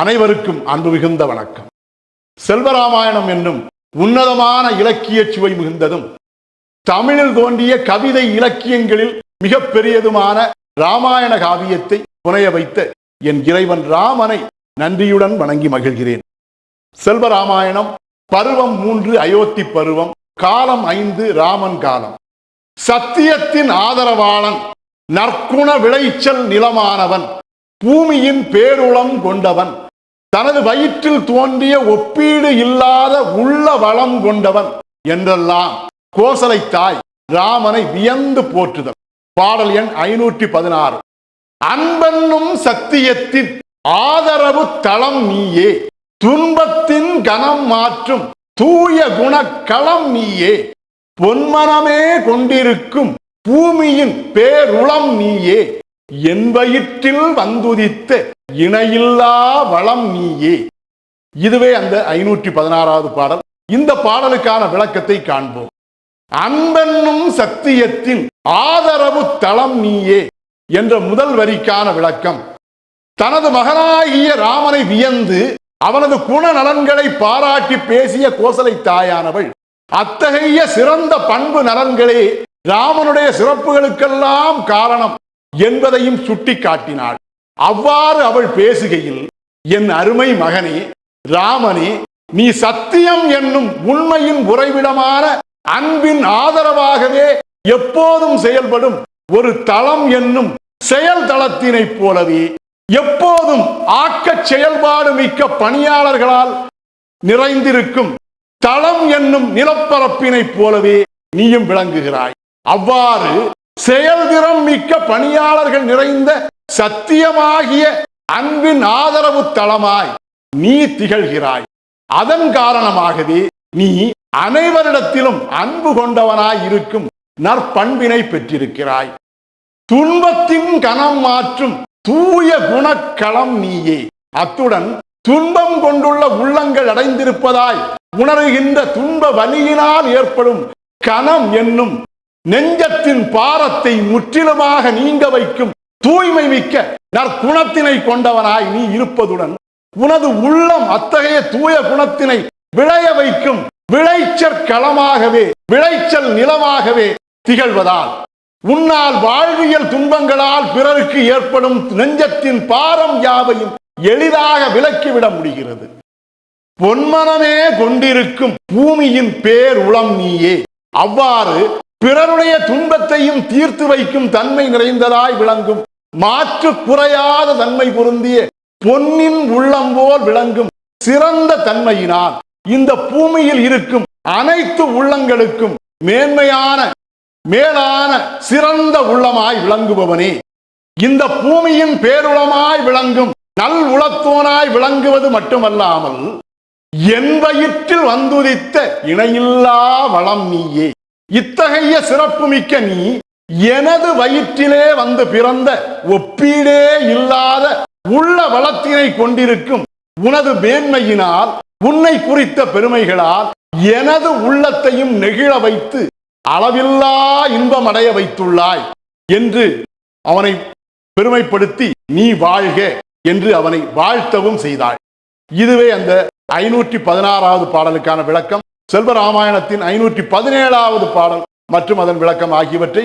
அனைவருக்கும் அன்பு மிகுந்த வணக்கம். செல்வராமாயணம் என்னும் உன்னதமான இலக்கிய சுவை மிகுந்ததும் தமிழில் தோன்றிய கவிதை இலக்கியங்களில் மிக பெரியதுமான ராமாயண காவியத்தை புனைய வைத்த என் இறைவன் ராமனை நன்றியுடன் வணங்கி மகிழ்கிறேன். செல்வராமாயணம் பருவம் மூன்று அயோத்தி பருவம் காலம் ஐந்து ராமன் காலம். சத்தியத்தின் ஆதரவாளன் நற்குண விளைச்சல் நிலமானவன் பூமியின் பேருளம் கொண்டவன் தனது வயிற்றில் தோன்றிய ஒப்பீடு இல்லாத உள்ள வளம் கொண்டவன் என்றெல்லாம் கோசலை தாய் ராமனை வியந்து போற்றுதல். பாடல் எண் ஐநூற்றி பதினாறு. அன்பென்னும் சத்தியத்தின் ஆதரவு தளம் நீயே. துன்பத்தின் கனம் மாற்றும் தூய குணக்களம் நீயே. பொன்மனமே கொண்டிருக்கும் பூமியின் பேருளம் நீயே. என் வயிற்றில் வந்துதித்த இணையில்லா வளம் நீயே. இதுவே அந்த ஐநூற்றி பதினாறாவது பாடல். இந்த பாடலுக்கான விளக்கத்தை காண்போம். அன்பென்னும் சத்தியத்தின் ஆதரவு தளம் நீயே என்ற முதல் வரிக்கான விளக்கம். தனது மகனாகிய ராமனை வியந்து அவனது குணநலன்களை பாராட்டி பேசிய கோசலை தாயானவள் அத்தகைய சிறந்த பண்பு நலன்களே ராமனுடைய சிறப்புகளுக்கெல்லாம் காரணம் என்பதையும் சுட்டிக்காட்டினாள். அவ்வாறு அவள் பேசுகையில் என் அருமை மகனே ராமனே நீ சத்தியம் என்னும் உண்மையின் உறைவிடமான அன்பின் ஆதரவாகவே எப்போதும் செயல்படும் ஒரு தளம் என்னும் செயல் தளத்தினைப் போலவே எப்போதும் ஆக்கச் செயல்பாடு மிக்க பணியாளர்களால் நிறைந்திருக்கும் தளம் என்னும் நிலப்பரப்பினைப் போலவே நீயும் விளங்குகிறாய். அவ்வாறு செயல்திறம் மிக்க பணியாளர்கள் நிறைந்த சத்தியமாகிய அன்பின் ஆதரவு தளமாய் நீ திகழ்கிறாய். அதன் காரணமாகவே நீ அனைவரிடத்திலும் அன்பு கொண்டவனாய் இருக்கும் நற்பண்பினை பெற்றிருக்கிறாய். துன்பத்தின் கணம் மாற்றும் தூய குணக்களம் நீயே. அத்துடன் துன்பம் கொண்டுள்ள உள்ளங்கள் அடைந்திருப்பதாய் உணர்கின்ற துன்ப வலியினால் ஏற்படும் கணம் என்னும் நெஞ்சத்தின் பாரத்தை முற்றிலுமாக நீங்க வைக்கும் தூய்மை மிக்க நற்குணத்தினை கொண்டவனாய் நீ இருப்பதுடன் உனது உள்ளம் அத்தகைய தூய குணத்தினை விளைய வைக்கும் விளைச்சற் களமாகவே விளைச்சல் நிலமாகவே திகழ்வதால் உன்னால் வாழ்வியல் துன்பங்களால் பிறருக்கு ஏற்படும் நெஞ்சத்தின் பாரம் யாவையும் எளிதாக விலக்கிவிட முடிகிறது. பொன்மனமே கொண்டிருக்கும் பூமியின் பேர் உளம் நீயே. அவ்வாறு பிறருடைய துன்பத்தையும் தீர்த்து வைக்கும் தன்மை நிறைந்ததாய் விளங்கும் மாற்று குறையாத தன்மை பொருந்திய பொன்னின் உள்ளம் போல் விளங்கும் சிறந்த தன்மையினால் இந்த பூமியில் இருக்கும் அனைத்து உள்ளங்களுக்கும் மேன்மையான மேலான சிறந்த உள்ளமாய் விளங்குபவனே. இந்த பூமியின் பேருளமாய் விளங்கும் நல் உளத்தோனாய் விளங்குவது மட்டுமல்லாமல் என் வயிற்றில் வந்துதித்த இணையில்லா வளம் நீயே. இத்தகைய சிறப்புமிக்க நீ எனது வயிற்றிலே வந்து பிறந்த ஒப்பீடே இல்லாத உள்ள வளத்தினை கொண்டிருக்கும் உனது மேன்மையினால் உன்னை குறித்த பெருமைகளால் எனது உள்ளத்தையும் நெகிழ வைத்து அளவில்லா இன்பம் அடைய வைத்துள்ளாய் என்று அவனை பெருமைப்படுத்தி நீ வாழ்க என்று அவனை வாழ்த்தவும் செய்தாள் இதுவே அந்த ஐநூற்றி பதினாறாவது பாடலுக்கான விளக்கம். செல்வராமாயணத்தின் ஐநூற்றி பதினேழாவது பாடல் மற்றும் அதன் விளக்கம் ஆகியவற்றை